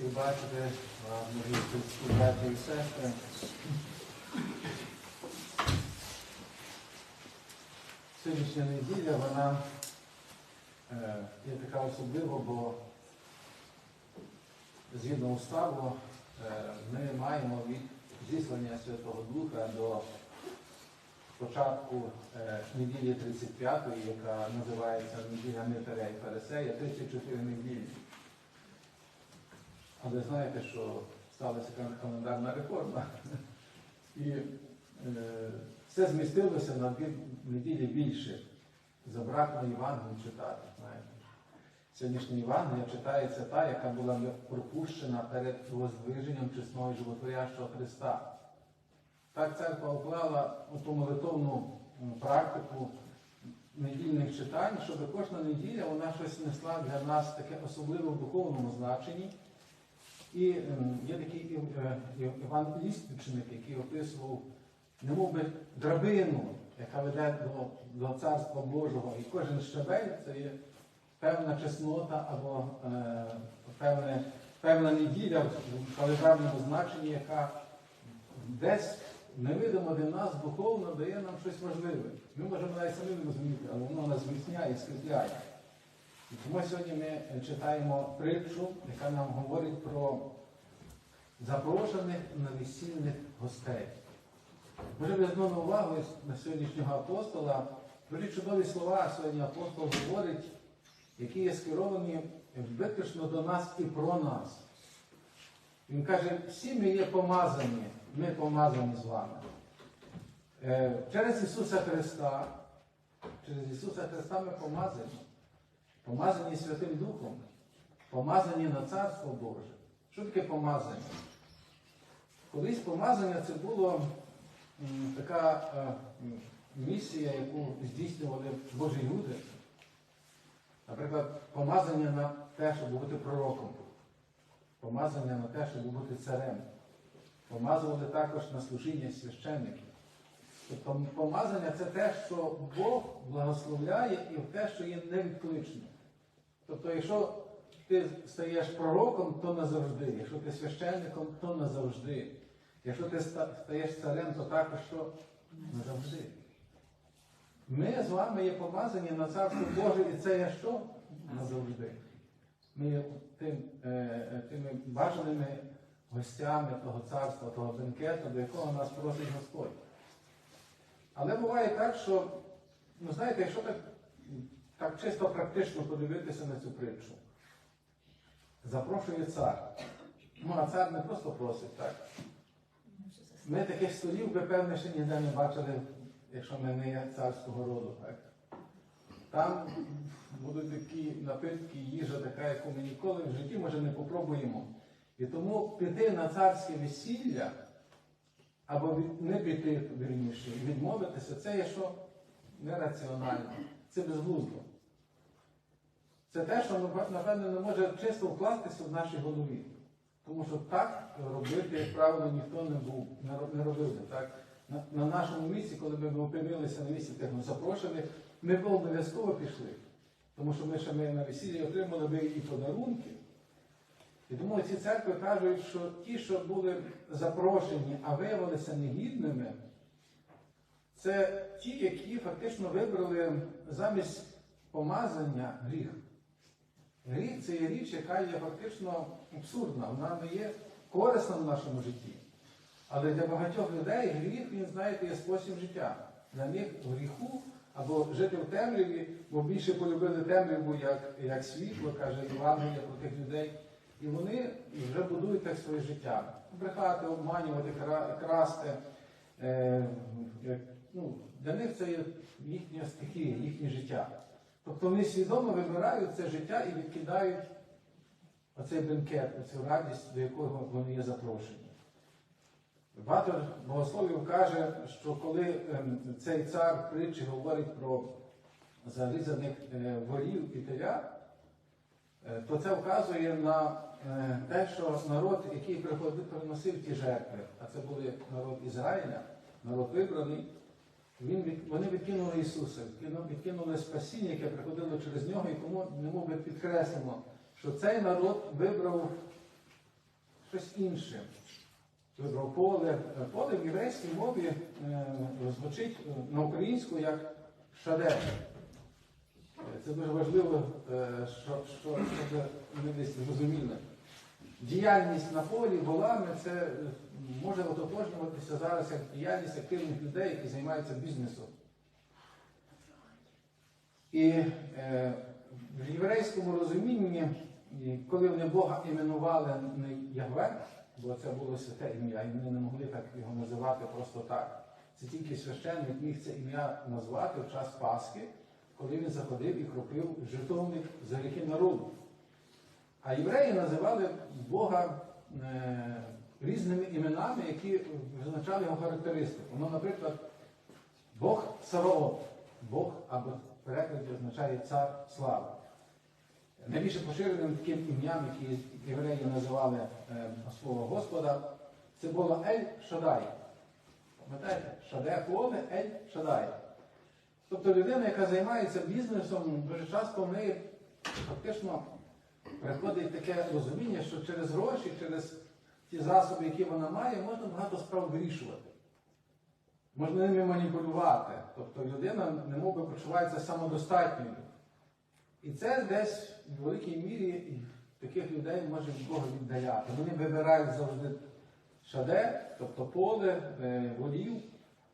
всіх бачити, вас, дорогі і сестри. Сьогоднішня неділя, вона е, є така особлива, бо згідно уставу е, ми маємо від зіслання Святого Духа до початку е, неділі 35-ї, яка називається неділя Митаря і Фарисея, 34 неділі. Але знаєте, що сталася календарна реформа. І е, все змістилося на дві неділі більше. Забракло Євангелію читати. Знаєте. Сьогоднішня Євангелія читається та, яка була пропущена перед воздвиженням чесного і животворящого Христа. Так церква уклала ту молитовну практику недільних читань, щоб кожна неділя вона щось несла для нас таке особливе в духовному значенні. І ем, є такий е, е, Іван Ліствичник, який описував немов би драбину, яка веде до, до Царства Божого. І кожен щабель це є певна чеснота або е, певне, певна неділя в календарному значенні, яка десь невидимо для нас духовно дає нам щось важливе. Ми можемо навіть самі не розуміти, але воно нас зміцняє і скріпляє. Тому сьогодні ми читаємо притчу, яка нам говорить про запрошених на весільних гостей. Може, ви знову увагу на сьогоднішнього апостола. Дуже чудові слова сьогодні апостол говорить, які є скеровані виключно до нас і про нас. Він каже, всі ми є помазані, ми помазані з вами. Е, Через Ісуса Христа, через Ісуса Христа ми помазані. Помазані Святим Духом, помазані на Царство Боже. Що таке помазання? Колись помазання це було м, така е, місія, яку здійснювали Божі люди. Наприклад, помазання на те, щоб бути пророком, помазання на те, щоб бути царем. Помазували також на служіння священників. Тобто помазання це те, що Бог благословляє і те, що є невідклично. Тобто, якщо ти стаєш пророком, то назавжди. Якщо ти священником, то назавжди. Якщо ти стаєш царем, то також що назавжди. Ми з вами є помазані на царство Боже, і це є що? Назавжди. Ми є тим, е, е, тими бажаними гостями того царства, того бенкету, до якого нас просить Господь. Але буває так, що, ну знаєте, якщо так, так чисто практично подивитися на цю притчу, запрошує цар. Ну, а цар не просто просить, так? Ми таких столів би, певне, ще ніде не бачили, якщо ми не є царського роду, так? Там будуть такі напитки, їжа така, яку ми ніколи в житті, може, не попробуємо. І тому піти на царське весілля, або не піти, вірніше, відмовитися, це є що нераціонально, це безглуздо. Це те, що напевно не може чисто вкластися в нашій голові. Тому що так робити, як правило, ніхто не був, не робив би. Так? На, на нашому місці, коли ми опинилися на місці тих запрошених, ми б обов'язково пішли. Тому що ми ще ми на весіллі отримали би і подарунки. І тому ці церкви кажуть, що ті, що були запрошені, а виявилися негідними, це ті, які фактично вибрали замість помазання гріх. Гріх це є річ, яка є фактично абсурдна, вона не є корисна в нашому житті. Але для багатьох людей гріх, він, знаєте, є спосіб життя. Для них в гріху або жити в темряві, бо більше полюбили темряву як, як світло, каже Євангелія про тих людей. І вони вже будують так своє життя. Брехати, обманювати, красти. Е, ну, для них це є їхня стихія, їхнє життя. Тобто вони свідомо вибирають це життя і відкидають оцей бенкет, оцю радість, до якого вони є запрошені. Багато богословів каже, що коли ем, цей цар притчі говорить про зарізаних е, ворів і теля, е, то це вказує на те, що народ, який приходив, приносив ті жертви, а це були народ Ізраїля, народ вибраний, він вони відкинули Ісуса, відкинули, спасіння, яке приходило через нього, і тому немов би підкреслено, що цей народ вибрав щось інше. Вибрав поле. Поле в єврейській мові е, звучить е, на українську як шадет. Це дуже важливо, е, що, що, щоб ми десь зрозуміли. Діяльність на полі волами це е, може ототожнюватися зараз як діяльність активних людей, які займаються бізнесом. І е, в єврейському розумінні, коли вони Бога іменували не Ягве, бо це було святе ім'я, і вони не могли так його називати просто так. Це тільки священник міг це ім'я назвати в час Пасхи, коли він заходив і кропив жертовник за гріхи народу. А євреї називали Бога е, різними іменами, які визначали його характеристику. Ну, наприклад, Бог Саваоф, Бог або в перекладі означає цар слави. Найбільше поширеним таким ім'ям, які євреї називали е, свого Господа, це було Ель Шадай. Пам'ятаєте? Шаде поле Ель Шадай. Тобто людина, яка займається бізнесом, дуже часто в неї фактично приходить таке розуміння, що через гроші, через ті засоби, які вона має, можна багато справ вирішувати. Можна ними маніпулювати. Тобто людина немов би почувається самодостатньою. І це десь в великій мірі таких людей може від Бога віддаляти. Вони вибирають завжди шаде, тобто поле, е, волів,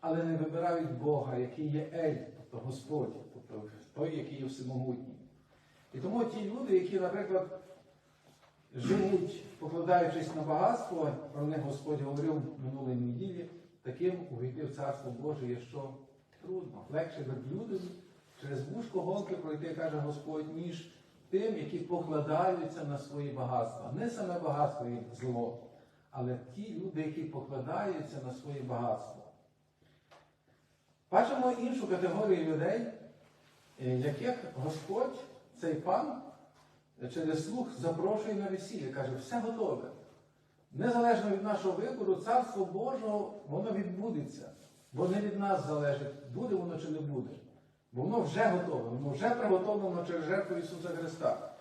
але не вибирають Бога, який є Ель, тобто Господь, тобто той, який є всемогутній. І тому ті люди, які, наприклад, живуть, покладаючись на багатство, про них Господь говорив минулої неділі, таким увійти в Царство Боже є що трудно. Легше верблюдові через вушко голки пройти, каже Господь, ніж тим, які покладаються на свої багатства. Не саме багатство є зло, але ті люди, які покладаються на свої багатства. Бачимо іншу категорію людей, е, яких Господь, цей пан, через слух запрошує на весілля, каже, все готове. Незалежно від нашого вибору, царство Божого, воно відбудеться. Бо не від нас залежить, буде воно чи не буде. Бо воно вже готове, воно вже приготовлено через жертву Ісуса Христа.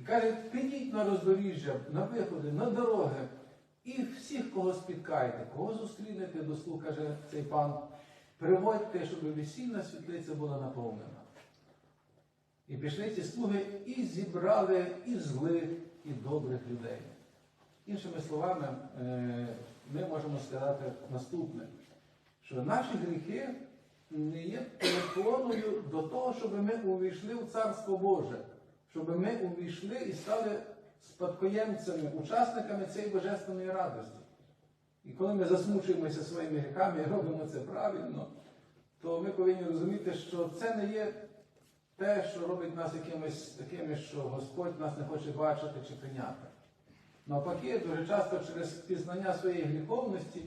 І каже, підіть на роздоріжжя, на виходи, на дороги, і всіх, кого спіткаєте, кого зустрінете до слух, каже цей пан, приводьте, щоб весільна світлиця була наповнена. І пішли ці слуги і зібрали і злих, і добрих людей. Іншими словами, е, ми можемо сказати наступне, що наші гріхи не є перепоною до того, щоб ми увійшли в Царство Боже, щоб ми увійшли і стали спадкоємцями, учасниками цієї божественної радості. І коли ми засмучуємося своїми гріхами і робимо це правильно, то ми повинні розуміти, що це не є те, що робить нас якимись такими, що Господь нас не хоче бачити чи прийняти. Навпаки, дуже часто через пізнання своєї гріховності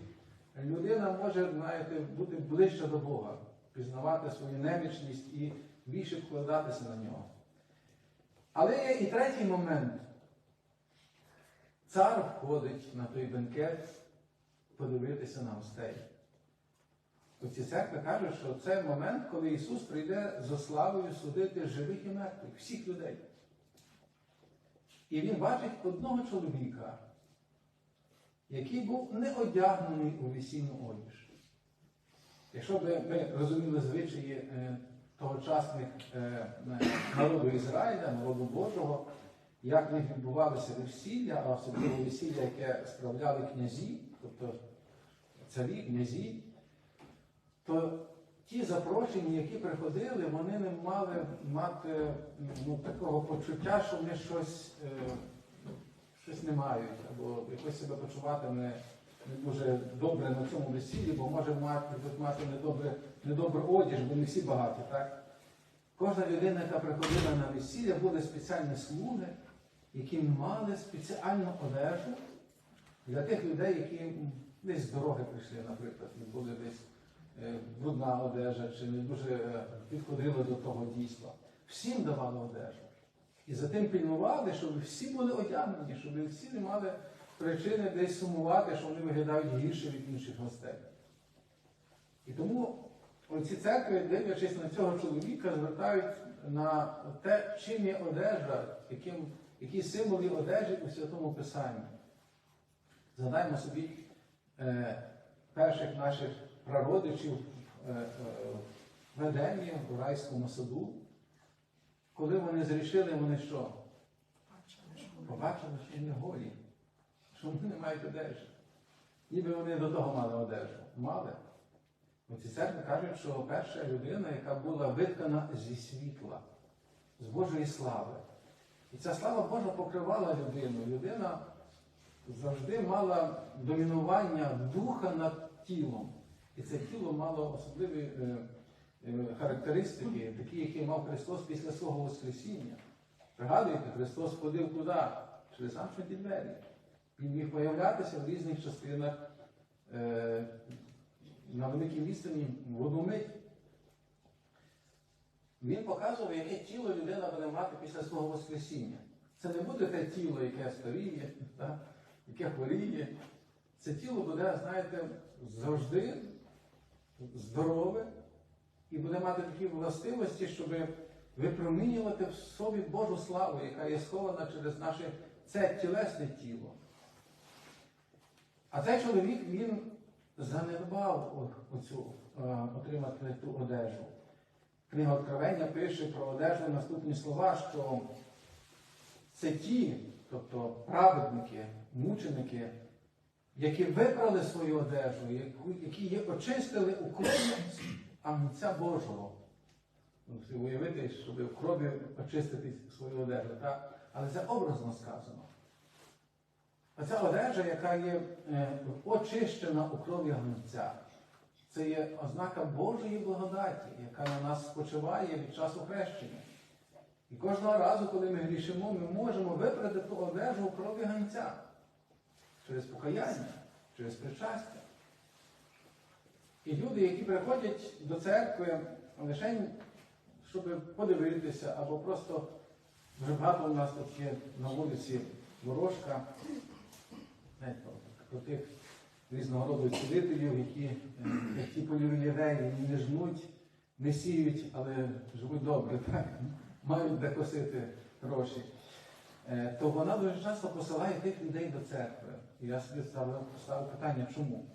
людина може знаєте, бути ближче до Бога, пізнавати свою немічність і більше вкладатися на нього. Але є і третій момент. Цар входить на той бенкет подивитися на гостей. Оці церкви кажуть, що це момент, коли Ісус прийде за славою судити живих і мертвих, всіх людей. І він бачить одного чоловіка, який був не одягнений у весільну одіж. Якщо б ми розуміли звичаї е, тогочасних е, народу Ізраїля, народу Божого, як в них відбувалися весілля, а особливо весілля, яке справляли князі, тобто царі, князі, то ті запрошені, які приходили, вони не мали мати ну, такого почуття, що вони щось, е, щось не мають, або якось себе почувати не, не дуже добре на цьому весіллі, бо може мати, мати недобре, недобре одіж, бо не всі багаті. так? Кожна людина, яка приходила на весілля, були спеціальні слуги, які мали спеціальну одежу для тих людей, які десь з дороги прийшли, наприклад, і були десь брудна одежа, чи не дуже е, підходили до того дійства. Всім давали одежу. І за тим пильнували, щоб всі були одягнені, щоб всі не мали причини десь сумувати, що вони виглядають гірше від інших гостей. І тому оці церкви, дивлячись на цього чоловіка, звертають на те, чим є одежа, яким, які символи одежі у Святому Писанні. Згадаймо собі е, перших наших прародичів е, е, в Едемі, у райському саду. Коли вони зрішили, вони що? Побачили, що вони голі, що вони не мають одежі. Ніби вони до того мали одежу. Мали. Оці церкви кажуть, що перша людина, яка була виткана зі світла, з Божої слави. І ця слава Божа покривала людину. Людина завжди мала домінування духа над тілом. І це тіло мало особливі е, е, характеристики, такі, які мав Христос після свого Воскресіння. Пригадуєте, Христос ходив туди, через замкнуті двері. Він міг появлятися в різних частинах е, на великій відстані в одну мить. Він показував, яке тіло людина буде мати після свого Воскресіння. Це не буде те тіло, яке старіє, яке хворіє. Це тіло буде, знаєте, завжди здорове і буде мати такі властивості, щоб випромінювати в собі Божу славу, яка є схована через наше це тілесне тіло. А цей чоловік він занедбав оцю, отримати ту одежу. Книга Откровення пише про одежу наступні слова, що це ті, тобто праведники, мученики, які випрали свою одежу, які її очистили у крові амця Божого. Ну, собі Уявити, щоб в крові очистити свою одежу. Так? Але це образно сказано. А ця одежа, яка є е, очищена у крові гнця, це є ознака Божої благодаті, яка на нас спочиває від часу хрещення. І кожного разу, коли ми грішимо, ми можемо випрати ту одежу у крові ганця через покаяння, через причастя. І люди, які приходять до церкви лише, щоб подивитися, або просто вже багато у нас тут є на вулиці ворожка, про тих різного роду цілителів, які, е, як ті польові євреї, не жнуть, не сіють, але живуть добре, так? мають де косити гроші. Е, То вона дуже часто посилає тих людей до церкви. І я собі ставив, ставив питання, чому?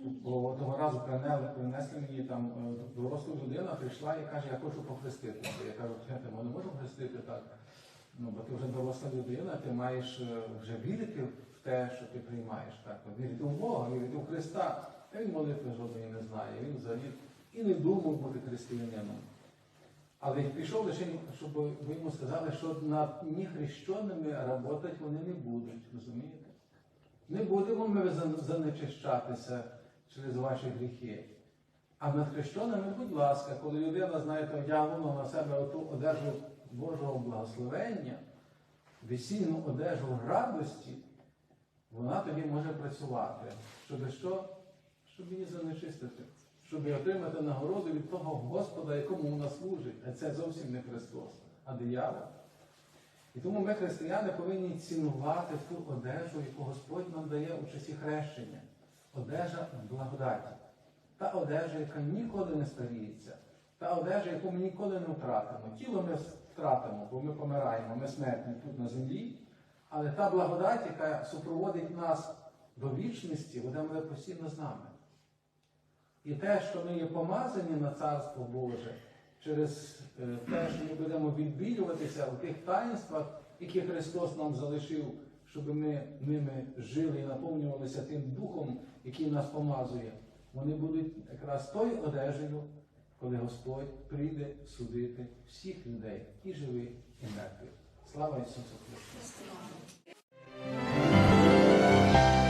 Бо того разу принесли, принесли мені там е, доросла людина, прийшла і каже, я хочу похреститися. Я кажу, «Слухайте, ми не можемо хрестити так. Ну, бо ти вже доросла людина, ти маєш е, вже вірити в те, що ти приймаєш. Так? Вірити в Бога, вірити в Христа. Та він молитви жодної не знає, він взагалі і не думав бути християнином. Але пішов лише, щоб ви йому сказали, що над нехрещеними працювати вони не будуть, розумієте? Не будемо ми занечищатися через ваші гріхи. А над хрещеними, будь ласка, коли людина, знаєте, одягнула на себе оту одежу Божого благословення, весільну одежу радості, вона тоді може працювати. Щоб що? Щоб її занечистити, щоб отримати нагороду від того Господа, якому вона служить. А це зовсім не Христос, а диявол. І тому ми, християни, повинні цінувати ту одежу, яку Господь нам дає у часі хрещення. Одежа благодаті. Та одежа, яка ніколи не старіється, та одежа, яку ми ніколи не втратимо. Тіло ми втратимо, бо ми помираємо, ми смертні тут на землі. Але та благодать, яка супроводить нас до вічності, вона буде постійно з нами. І те, що ми є помазані на Царство Боже, через е, те, що ми будемо відбілюватися у тих таїнствах, які Христос нам залишив, щоб ми ними жили і наповнювалися тим духом, який нас помазує, вони будуть якраз тою одежею, коли Господь прийде судити всіх людей, і живих, і мертвих. Слава Ісусу Христу!